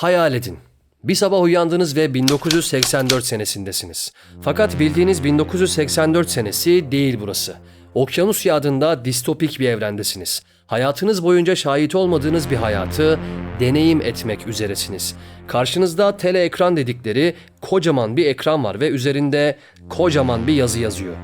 Hayal edin. Bir sabah uyandınız ve 1984 senesindesiniz. Fakat bildiğiniz 1984 senesi değil burası. Okyanus adında distopik bir evrendesiniz. Hayatınız boyunca şahit olmadığınız bir hayatı deneyim etmek üzeresiniz. Karşınızda tele ekran dedikleri kocaman bir ekran var ve üzerinde kocaman bir yazı yazıyor.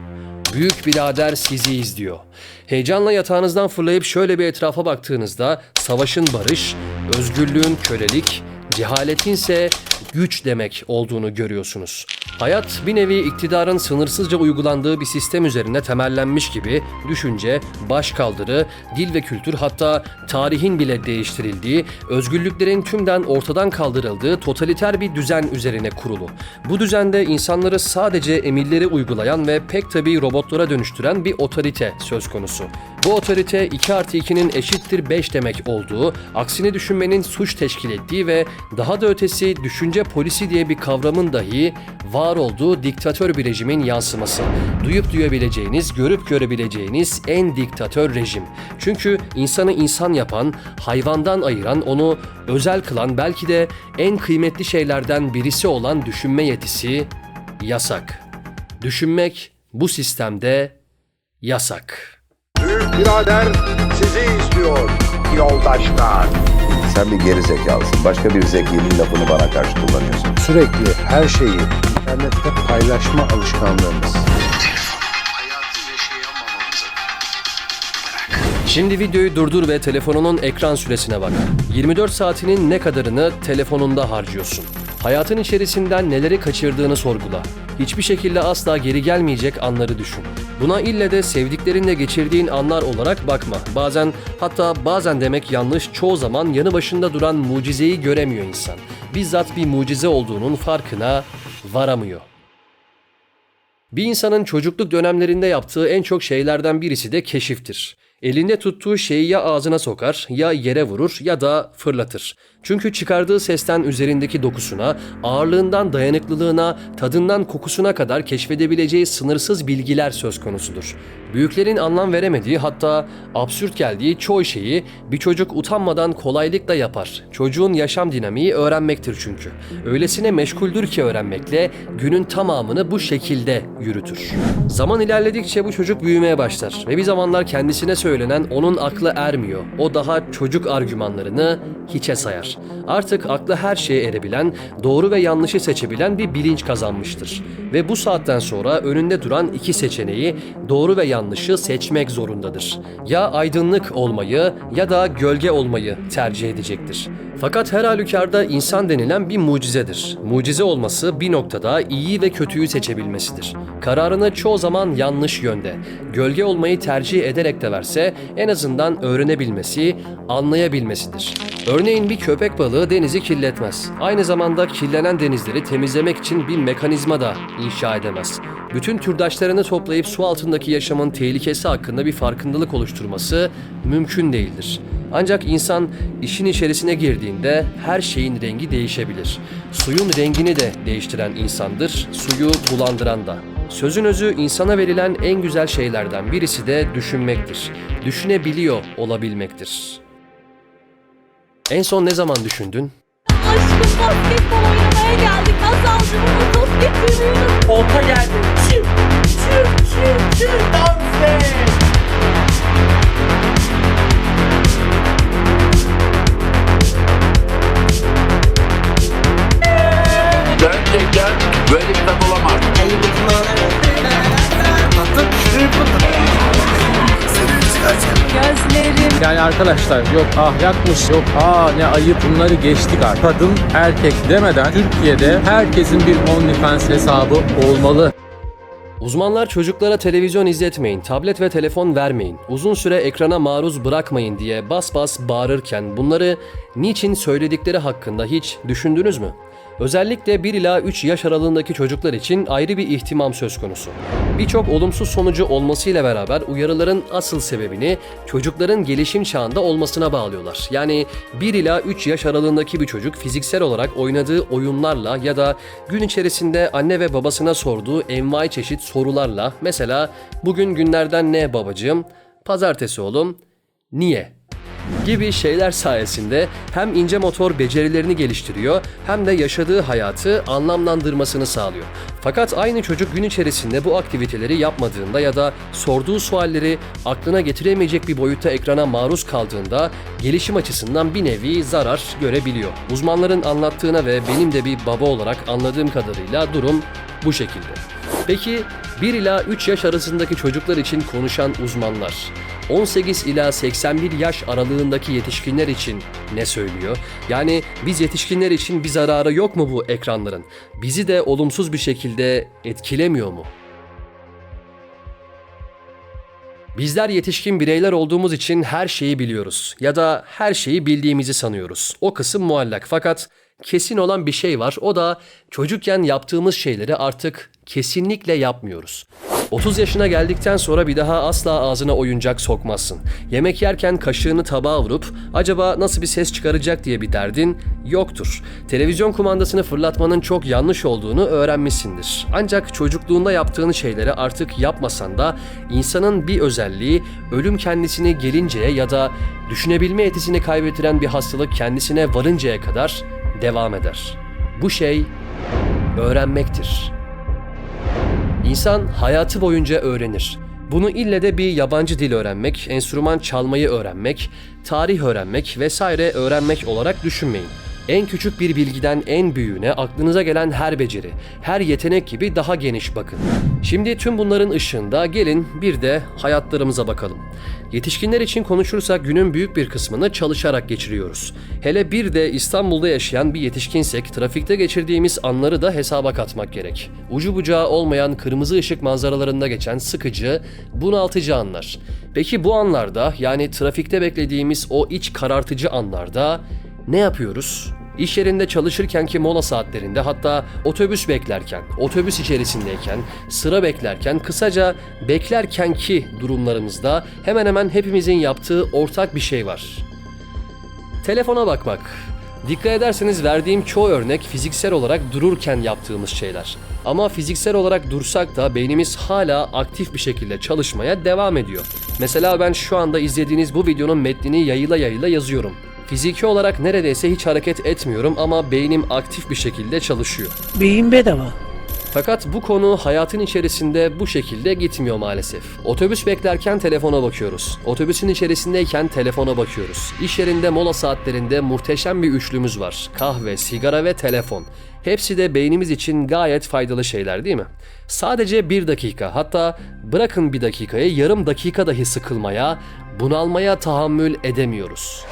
Büyük birader sizi izliyor. Heyecanla yatağınızdan fırlayıp şöyle bir etrafa baktığınızda savaşın barış, özgürlüğün kölelik, cehaletinse güç demek olduğunu görüyorsunuz. Hayat bir nevi iktidarın sınırsızca uygulandığı bir sistem üzerine temellenmiş gibi düşünce, başkaldırı, dil ve kültür hatta tarihin bile değiştirildiği, özgürlüklerin tümden ortadan kaldırıldığı totaliter bir düzen üzerine kurulu. Bu düzende insanları sadece emirleri uygulayan ve pek tabii robotlara dönüştüren bir otorite söz konusu. Bu otorite 2 artı 2'nin eşittir 5 demek olduğu, aksini düşünmenin suç teşkil ettiği ve daha da ötesi düşünce polisi diye bir kavramın dahi var olduğu diktatör bir rejimin yansıması. Duyup duyabileceğiniz, görüp görebileceğiniz en diktatör rejim. Çünkü insanı insan yapan, hayvandan ayıran, onu özel kılan belki de en kıymetli şeylerden birisi olan düşünme yetisi yasak. Düşünmek bu sistemde yasak. Büyük birader sizi istiyor yoldaşlar. Sen bir geri zekalısın. Başka bir zekinin lafını bana karşı kullanıyorsun. Sürekli her şeyi internette paylaşma alışkanlığımız. Şimdi videoyu durdur ve telefonunun ekran süresine bak. 24 saatinin ne kadarını telefonunda harcıyorsun? Hayatın içerisinden neleri kaçırdığını sorgula. Hiçbir şekilde asla geri gelmeyecek anları düşün. Buna ille de sevdiklerinle geçirdiğin anlar olarak bakma. Bazen hatta bazen demek yanlış çoğu zaman yanı başında duran mucizeyi göremiyor insan. Bizzat bir mucize olduğunun farkına varamıyor. Bir insanın çocukluk dönemlerinde yaptığı en çok şeylerden birisi de keşiftir. Elinde tuttuğu şeyi ya ağzına sokar, ya yere vurur ya da fırlatır. Çünkü çıkardığı sesten üzerindeki dokusuna, ağırlığından dayanıklılığına, tadından kokusuna kadar keşfedebileceği sınırsız bilgiler söz konusudur. Büyüklerin anlam veremediği hatta absürt geldiği çoğu şeyi bir çocuk utanmadan kolaylıkla yapar. Çocuğun yaşam dinamiği öğrenmektir çünkü. Öylesine meşguldür ki öğrenmekle günün tamamını bu şekilde yürütür. Zaman ilerledikçe bu çocuk büyümeye başlar ve bir zamanlar kendisine söylenen onun aklı ermiyor. O daha çocuk argümanlarını hiçe sayar. Artık aklı her şeye erebilen, doğru ve yanlışı seçebilen bir bilinç kazanmıştır. Ve bu saatten sonra önünde duran iki seçeneği doğru ve yanlışı seçmek zorundadır. Ya aydınlık olmayı ya da gölge olmayı tercih edecektir. Fakat her halükarda insan denilen bir mucizedir. Mucize olması bir noktada iyiyi ve kötüyü seçebilmesidir. Kararını çoğu zaman yanlış yönde, gölge olmayı tercih ederek de verse en azından öğrenebilmesi, anlayabilmesidir. Örneğin bir köpek balığı denizi kirletmez. Aynı zamanda kirlenen denizleri temizlemek için bir mekanizma da inşa edemez. Bütün türdaşlarını toplayıp su altındaki yaşamın tehlikesi hakkında bir farkındalık oluşturması mümkün değildir. Ancak insan işin içerisine girdiğinde her şeyin rengi değişebilir. Suyun rengini de değiştiren insandır, suyu bulandıran da. Sözün özü insana verilen en güzel şeylerden birisi de düşünmektir. Düşünebiliyor olabilmektir. En son ne zaman düşündün? Aşkım basketbol oynamaya geldik. Azalcı bunu tost getiriyoruz. Olta geldi. Çiv, çiv, çiv, çiv. Dans et. Gerçekten böyle bir tat olamaz. Gözlerim Yani arkadaşlar yok ahlakmış yok aa ne ayıp bunları geçtik artık. Kadın erkek demeden Türkiye'de herkesin bir OnlyFans hesabı olmalı. Uzmanlar çocuklara televizyon izletmeyin, tablet ve telefon vermeyin, uzun süre ekrana maruz bırakmayın diye bas bas bağırırken bunları niçin söyledikleri hakkında hiç düşündünüz mü? Özellikle 1 ila 3 yaş aralığındaki çocuklar için ayrı bir ihtimam söz konusu. Birçok olumsuz sonucu olmasıyla beraber uyarıların asıl sebebini çocukların gelişim çağında olmasına bağlıyorlar. Yani 1 ila 3 yaş aralığındaki bir çocuk fiziksel olarak oynadığı oyunlarla ya da gün içerisinde anne ve babasına sorduğu envai çeşit sorularla mesela bugün günlerden ne babacığım? Pazartesi oğlum. Niye? Gibi şeyler sayesinde hem ince motor becerilerini geliştiriyor hem de yaşadığı hayatı anlamlandırmasını sağlıyor. Fakat aynı çocuk gün içerisinde bu aktiviteleri yapmadığında ya da sorduğu sualleri aklına getiremeyecek bir boyutta ekrana maruz kaldığında gelişim açısından bir nevi zarar görebiliyor. Uzmanların anlattığına ve benim de bir baba olarak anladığım kadarıyla durum bu şekilde. Peki 1 ila 3 yaş arasındaki çocuklar için konuşan uzmanlar 18 ila 81 yaş aralığındaki yetişkinler için ne söylüyor? Yani biz yetişkinler için bir zararı yok mu bu ekranların? Bizi de olumsuz bir şekilde etkilemiyor mu? Bizler yetişkin bireyler olduğumuz için her şeyi biliyoruz ya da her şeyi bildiğimizi sanıyoruz. O kısım muallak fakat kesin olan bir şey var. O da çocukken yaptığımız şeyleri artık kesinlikle yapmıyoruz. 30 yaşına geldikten sonra bir daha asla ağzına oyuncak sokmazsın. Yemek yerken kaşığını tabağa vurup acaba nasıl bir ses çıkaracak diye bir derdin yoktur. Televizyon kumandasını fırlatmanın çok yanlış olduğunu öğrenmişsindir. Ancak çocukluğunda yaptığın şeyleri artık yapmasan da insanın bir özelliği ölüm kendisini gelinceye ya da düşünebilme yetisini kaybettiren bir hastalık kendisine varıncaya kadar devam eder. Bu şey öğrenmektir. İnsan hayatı boyunca öğrenir. Bunu ille de bir yabancı dil öğrenmek, enstrüman çalmayı öğrenmek, tarih öğrenmek vesaire öğrenmek olarak düşünmeyin. En küçük bir bilgiden en büyüğüne aklınıza gelen her beceri, her yetenek gibi daha geniş bakın. Şimdi tüm bunların ışığında gelin bir de hayatlarımıza bakalım. Yetişkinler için konuşursak günün büyük bir kısmını çalışarak geçiriyoruz. Hele bir de İstanbul'da yaşayan bir yetişkinsek trafikte geçirdiğimiz anları da hesaba katmak gerek. Ucu bucağı olmayan kırmızı ışık manzaralarında geçen sıkıcı, bunaltıcı anlar. Peki bu anlarda yani trafikte beklediğimiz o iç karartıcı anlarda ne yapıyoruz? İş yerinde çalışırkenki mola saatlerinde hatta otobüs beklerken, otobüs içerisindeyken, sıra beklerken, kısaca beklerkenki durumlarımızda hemen hemen hepimizin yaptığı ortak bir şey var. Telefona bakmak. Dikkat ederseniz verdiğim çoğu örnek fiziksel olarak dururken yaptığımız şeyler. Ama fiziksel olarak dursak da beynimiz hala aktif bir şekilde çalışmaya devam ediyor. Mesela ben şu anda izlediğiniz bu videonun metnini yayıla yayıla yazıyorum. Fiziki olarak neredeyse hiç hareket etmiyorum ama beynim aktif bir şekilde çalışıyor. Beyin bedava. Fakat bu konu hayatın içerisinde bu şekilde gitmiyor maalesef. Otobüs beklerken telefona bakıyoruz. Otobüsün içerisindeyken telefona bakıyoruz. İş yerinde mola saatlerinde muhteşem bir üçlümüz var. Kahve, sigara ve telefon. Hepsi de beynimiz için gayet faydalı şeyler değil mi? Sadece bir dakika hatta bırakın bir dakikayı yarım dakika dahi sıkılmaya, bunalmaya tahammül edemiyoruz.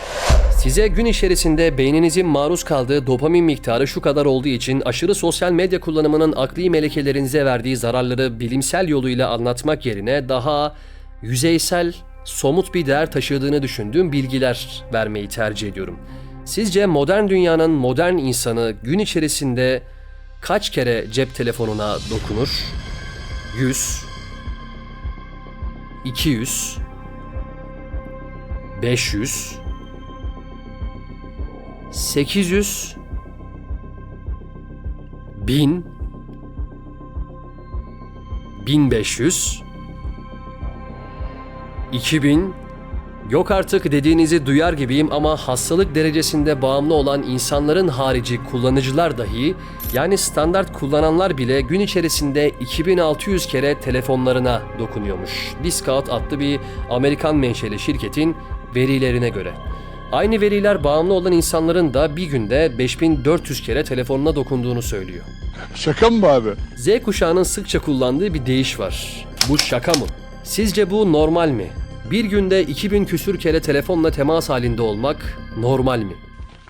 Size gün içerisinde beyninizin maruz kaldığı dopamin miktarı şu kadar olduğu için aşırı sosyal medya kullanımının akli melekelerinize verdiği zararları bilimsel yoluyla anlatmak yerine daha yüzeysel, somut bir değer taşıdığını düşündüğüm bilgiler vermeyi tercih ediyorum. Sizce modern dünyanın modern insanı gün içerisinde kaç kere cep telefonuna dokunur? 100 200 500 800 1000 1500 2000 Yok artık dediğinizi duyar gibiyim ama hastalık derecesinde bağımlı olan insanların harici kullanıcılar dahi yani standart kullananlar bile gün içerisinde 2600 kere telefonlarına dokunuyormuş. Discount adlı bir Amerikan menşeli şirketin verilerine göre. Aynı veriler bağımlı olan insanların da bir günde 5400 kere telefonuna dokunduğunu söylüyor. Şaka mı bu abi? Z kuşağının sıkça kullandığı bir deyiş var. Bu şaka mı? Sizce bu normal mi? Bir günde 2000 küsür kere telefonla temas halinde olmak normal mi?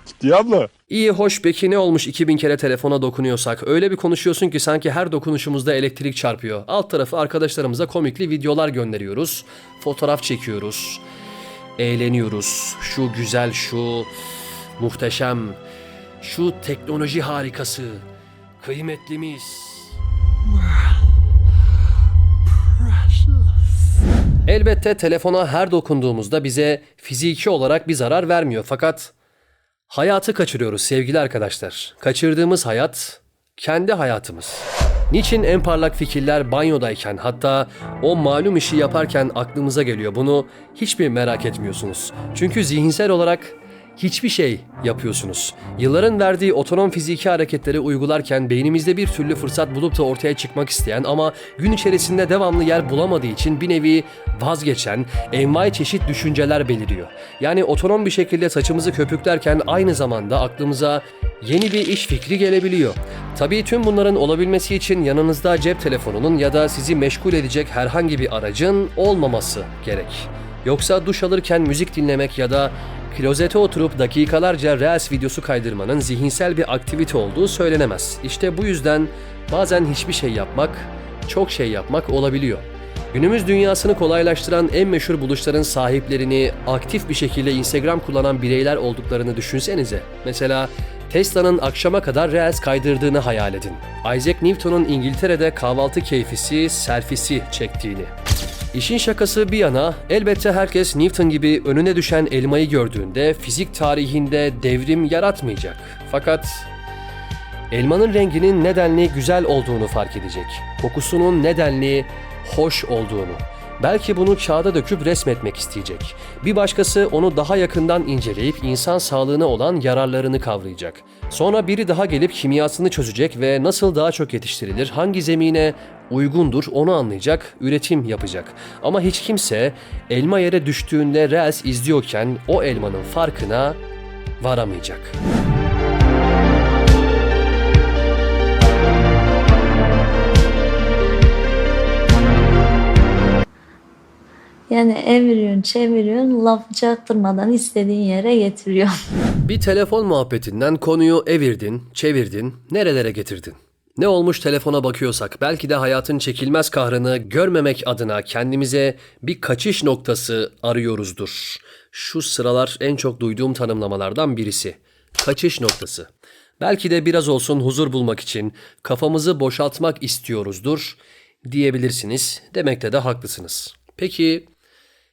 Ciddi abla. İyi hoş peki ne olmuş 2000 kere telefona dokunuyorsak? Öyle bir konuşuyorsun ki sanki her dokunuşumuzda elektrik çarpıyor. Alt tarafı arkadaşlarımıza komikli videolar gönderiyoruz. Fotoğraf çekiyoruz. Eğleniyoruz. Şu güzel, şu muhteşem, şu teknoloji harikası, kıymetlimiz. Elbette telefona her dokunduğumuzda bize fiziki olarak bir zarar vermiyor fakat hayatı kaçırıyoruz sevgili arkadaşlar. Kaçırdığımız hayat kendi hayatımız. Niçin en parlak fikirler banyodayken hatta o malum işi yaparken aklımıza geliyor bunu hiç mi merak etmiyorsunuz? Çünkü zihinsel olarak hiçbir şey yapıyorsunuz. Yılların verdiği otonom fiziki hareketleri uygularken beynimizde bir türlü fırsat bulup da ortaya çıkmak isteyen ama gün içerisinde devamlı yer bulamadığı için bir nevi vazgeçen envai çeşit düşünceler beliriyor. Yani otonom bir şekilde saçımızı köpüklerken aynı zamanda aklımıza yeni bir iş fikri gelebiliyor. Tabii tüm bunların olabilmesi için yanınızda cep telefonunun ya da sizi meşgul edecek herhangi bir aracın olmaması gerek. Yoksa duş alırken müzik dinlemek ya da klozete oturup dakikalarca Reels videosu kaydırmanın zihinsel bir aktivite olduğu söylenemez. İşte bu yüzden bazen hiçbir şey yapmak, çok şey yapmak olabiliyor. Günümüz dünyasını kolaylaştıran en meşhur buluşların sahiplerini aktif bir şekilde Instagram kullanan bireyler olduklarını düşünsenize. Mesela Tesla'nın akşama kadar Reels kaydırdığını hayal edin. Isaac Newton'un İngiltere'de kahvaltı keyfisi, selfisi çektiğini. İşin şakası bir yana elbette herkes Newton gibi önüne düşen elmayı gördüğünde fizik tarihinde devrim yaratmayacak. Fakat elmanın renginin nedenli güzel olduğunu fark edecek. Kokusunun nedenli hoş olduğunu. Belki bunu kağıda döküp resmetmek isteyecek. Bir başkası onu daha yakından inceleyip insan sağlığına olan yararlarını kavrayacak. Sonra biri daha gelip kimyasını çözecek ve nasıl daha çok yetiştirilir, hangi zemine uygundur onu anlayacak, üretim yapacak. Ama hiç kimse elma yere düştüğünde Reels izliyorken o elmanın farkına varamayacak. Yani eviriyorsun çeviriyorsun laf çaktırmadan istediğin yere getiriyorsun. Bir telefon muhabbetinden konuyu evirdin, çevirdin, nerelere getirdin? Ne olmuş telefona bakıyorsak belki de hayatın çekilmez kahrını görmemek adına kendimize bir kaçış noktası arıyoruzdur. Şu sıralar en çok duyduğum tanımlamalardan birisi. Kaçış noktası. Belki de biraz olsun huzur bulmak için kafamızı boşaltmak istiyoruzdur diyebilirsiniz. Demekte de haklısınız. Peki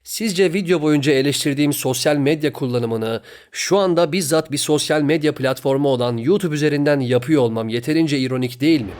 Sizce video boyunca eleştirdiğim sosyal medya kullanımını şu anda bizzat bir sosyal medya platformu olan YouTube üzerinden yapıyor olmam yeterince ironik değil mi?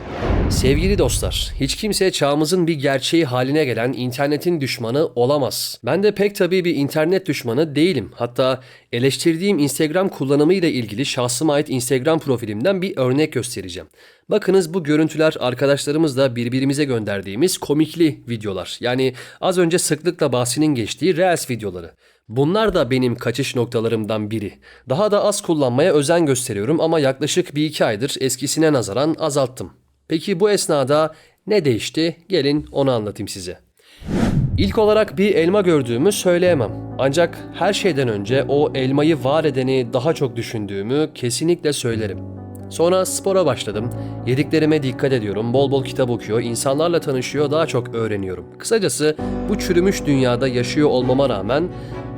Sevgili dostlar, hiç kimse çağımızın bir gerçeği haline gelen internetin düşmanı olamaz. Ben de pek tabii bir internet düşmanı değilim. Hatta eleştirdiğim Instagram kullanımıyla ilgili şahsıma ait Instagram profilimden bir örnek göstereceğim. Bakınız bu görüntüler arkadaşlarımızla birbirimize gönderdiğimiz komikli videolar. Yani az önce sıklıkla bahsinin geçtiği Reels videoları. Bunlar da benim kaçış noktalarımdan biri. Daha da az kullanmaya özen gösteriyorum ama yaklaşık bir iki aydır eskisine nazaran azalttım. Peki bu esnada ne değişti? Gelin onu anlatayım size. İlk olarak bir elma gördüğümü söyleyemem. Ancak her şeyden önce o elmayı var edeni daha çok düşündüğümü kesinlikle söylerim. Sonra spora başladım. Yediklerime dikkat ediyorum, bol bol kitap okuyor, insanlarla tanışıyor, daha çok öğreniyorum. Kısacası bu çürümüş dünyada yaşıyor olmama rağmen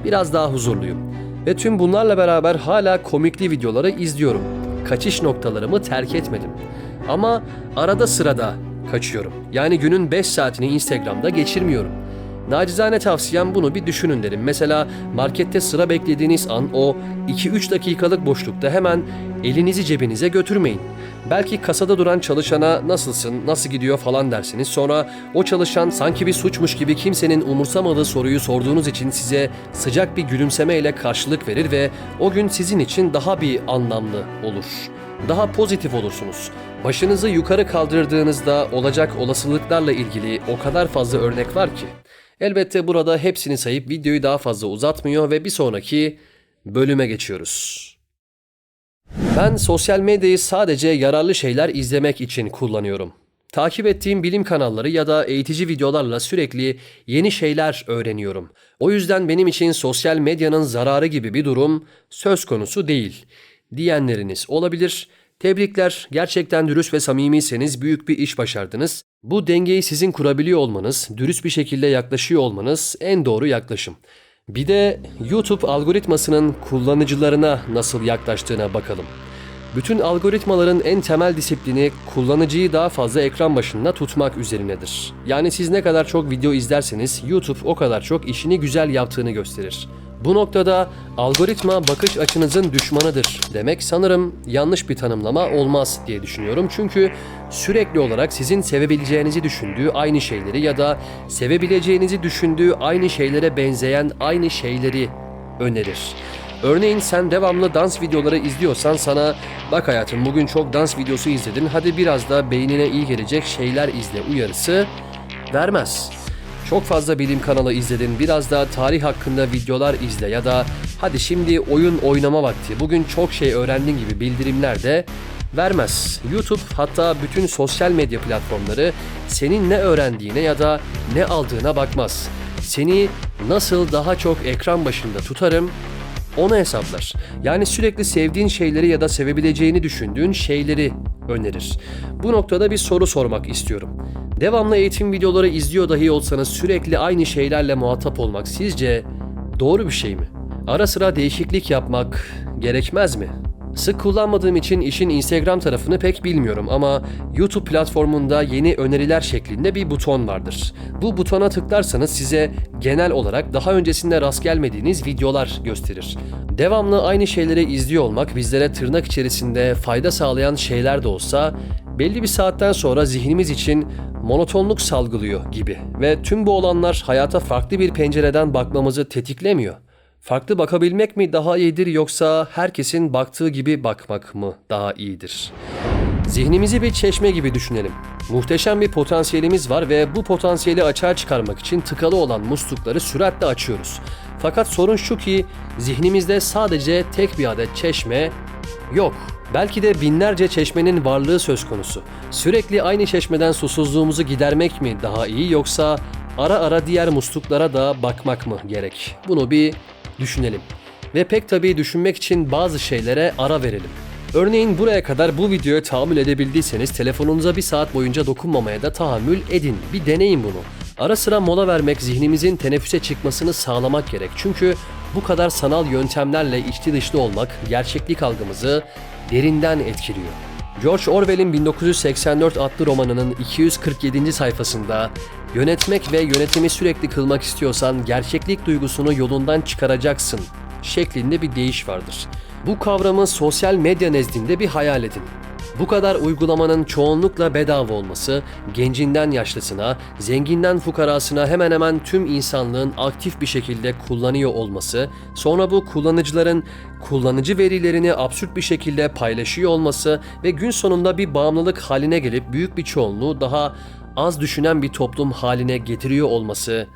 biraz daha huzurluyum. Ve tüm bunlarla beraber hala komikli videoları izliyorum. Kaçış noktalarımı terk etmedim. Ama arada sırada kaçıyorum. Yani günün 5 saatini Instagram'da geçirmiyorum. Nacizane tavsiyem bunu bir düşünün derim. Mesela markette sıra beklediğiniz an o 2-3 dakikalık boşlukta hemen elinizi cebinize götürmeyin. Belki kasada duran çalışana nasılsın, nasıl gidiyor falan dersiniz. Sonra o çalışan sanki bir suçmuş gibi kimsenin umursamadığı soruyu sorduğunuz için size sıcak bir gülümsemeyle karşılık verir ve o gün sizin için daha bir anlamlı olur. Daha pozitif olursunuz. Başınızı yukarı kaldırdığınızda olacak olasılıklarla ilgili o kadar fazla örnek var ki. Elbette burada hepsini sayıp videoyu daha fazla uzatmıyor ve bir sonraki bölüme geçiyoruz. Ben sosyal medyayı sadece yararlı şeyler izlemek için kullanıyorum. Takip ettiğim bilim kanalları ya da eğitici videolarla sürekli yeni şeyler öğreniyorum. O yüzden benim için sosyal medyanın zararı gibi bir durum söz konusu değil. Diyenleriniz olabilir. Tebrikler. Gerçekten dürüst ve samimiyseniz büyük bir iş başardınız. Bu dengeyi sizin kurabiliyor olmanız, dürüst bir şekilde yaklaşıyor olmanız en doğru yaklaşım. Bir de YouTube algoritmasının kullanıcılarına nasıl yaklaştığına bakalım. Bütün algoritmaların en temel disiplini kullanıcıyı daha fazla ekran başında tutmak üzerinedir. Yani siz ne kadar çok video izlerseniz YouTube o kadar çok işini güzel yaptığını gösterir. Bu noktada algoritma bakış açınızın düşmanıdır demek sanırım yanlış bir tanımlama olmaz diye düşünüyorum. Çünkü sürekli olarak sizin sevebileceğinizi düşündüğü aynı şeyleri ya da sevebileceğinizi düşündüğü aynı şeylere benzeyen aynı şeyleri önerir. Örneğin sen devamlı dans videoları izliyorsan sana bak hayatım bugün çok dans videosu izledin hadi biraz da beynine iyi gelecek şeyler izle uyarısı vermez. Çok fazla bilim kanalı izledin, biraz da tarih hakkında videolar izle ya da hadi şimdi oyun oynama vakti, bugün çok şey öğrendin gibi bildirimler de vermez. YouTube hatta bütün sosyal medya platformları senin ne öğrendiğine ya da ne aldığına bakmaz. Seni nasıl daha çok ekran başında tutarım onu hesaplar. Yani sürekli sevdiğin şeyleri ya da sevebileceğini düşündüğün şeyleri önerir. Bu noktada bir soru sormak istiyorum. Devamlı eğitim videoları izliyor dahi olsanız sürekli aynı şeylerle muhatap olmak sizce doğru bir şey mi? Ara sıra değişiklik yapmak gerekmez mi? Sık kullanmadığım için işin Instagram tarafını pek bilmiyorum ama YouTube platformunda yeni öneriler şeklinde bir buton vardır. Bu butona tıklarsanız size genel olarak daha öncesinde rast gelmediğiniz videolar gösterir. Devamlı aynı şeyleri izliyor olmak bizlere tırnak içerisinde fayda sağlayan şeyler de olsa belli bir saatten sonra zihnimiz için monotonluk salgılıyor gibi ve tüm bu olanlar hayata farklı bir pencereden bakmamızı tetiklemiyor. Farklı bakabilmek mi daha iyidir yoksa herkesin baktığı gibi bakmak mı daha iyidir? Zihnimizi bir çeşme gibi düşünelim. Muhteşem bir potansiyelimiz var ve bu potansiyeli açığa çıkarmak için tıkalı olan muslukları süratle açıyoruz. Fakat sorun şu ki zihnimizde sadece tek bir adet çeşme yok. Belki de binlerce çeşmenin varlığı söz konusu. Sürekli aynı çeşmeden susuzluğumuzu gidermek mi daha iyi yoksa ara ara diğer musluklara da bakmak mı gerek? Bunu bir düşünelim. Ve pek tabii düşünmek için bazı şeylere ara verelim. Örneğin buraya kadar bu videoya tahammül edebildiyseniz telefonunuza bir saat boyunca dokunmamaya da tahammül edin. Bir deneyin bunu. Ara sıra mola vermek zihnimizin teneffüse çıkmasını sağlamak gerek. Çünkü bu kadar sanal yöntemlerle içli dışlı olmak gerçeklik algımızı derinden etkiliyor. George Orwell'in 1984 adlı romanının 247. sayfasında yönetmek ve yönetimi sürekli kılmak istiyorsan gerçeklik duygusunu yolundan çıkaracaksın şeklinde bir deyiş vardır. Bu kavramı sosyal medya nezdinde bir hayal edin. Bu kadar uygulamanın çoğunlukla bedava olması, gencinden yaşlısına, zenginden fukarasına hemen hemen tüm insanlığın aktif bir şekilde kullanıyor olması, sonra bu kullanıcıların kullanıcı verilerini absürt bir şekilde paylaşıyor olması ve gün sonunda bir bağımlılık haline gelip büyük bir çoğunluğu daha az düşünen bir toplum haline getiriyor olması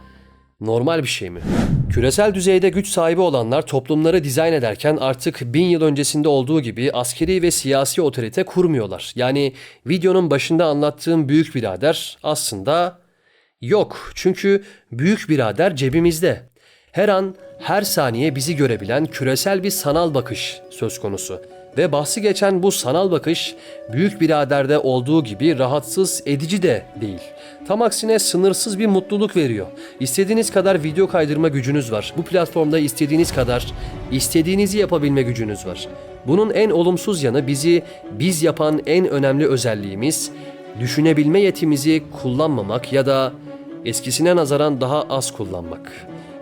normal bir şey mi? Küresel düzeyde güç sahibi olanlar toplumları dizayn ederken artık bin yıl öncesinde olduğu gibi askeri ve siyasi otorite kurmuyorlar. Yani videonun başında anlattığım büyük birader aslında yok. Çünkü büyük birader cebimizde. Her an, her saniye bizi görebilen küresel bir sanal bakış söz konusu. Ve bahsi geçen bu sanal bakış büyük biraderde olduğu gibi rahatsız edici de değil. Tam aksine sınırsız bir mutluluk veriyor. İstediğiniz kadar video kaydırma gücünüz var. Bu platformda istediğiniz kadar istediğinizi yapabilme gücünüz var. Bunun en olumsuz yanı bizi biz yapan en önemli özelliğimiz düşünebilme yetimizi kullanmamak ya da eskisine nazaran daha az kullanmak.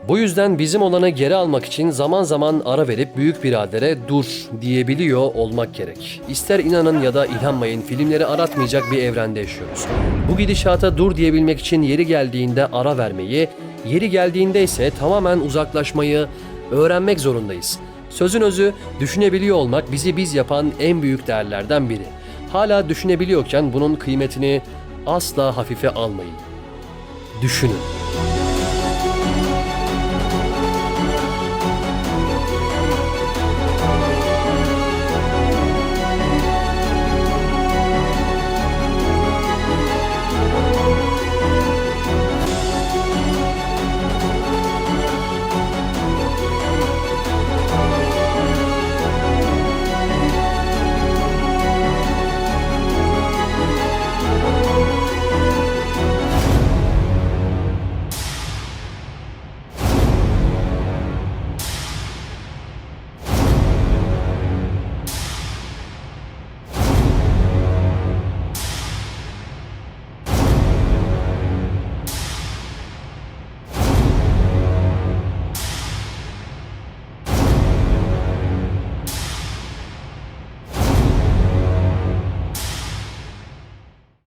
Bu yüzden bizim olanı geri almak için zaman zaman ara verip büyük biradere dur diyebiliyor olmak gerek. İster inanın ya da inanmayın filmleri aratmayacak bir evrende yaşıyoruz. Bu gidişata dur diyebilmek için yeri geldiğinde ara vermeyi, yeri geldiğinde ise tamamen uzaklaşmayı öğrenmek zorundayız. Sözün özü düşünebiliyor olmak bizi biz yapan en büyük değerlerden biri. Hala düşünebiliyorken bunun kıymetini asla hafife almayın. Düşünün.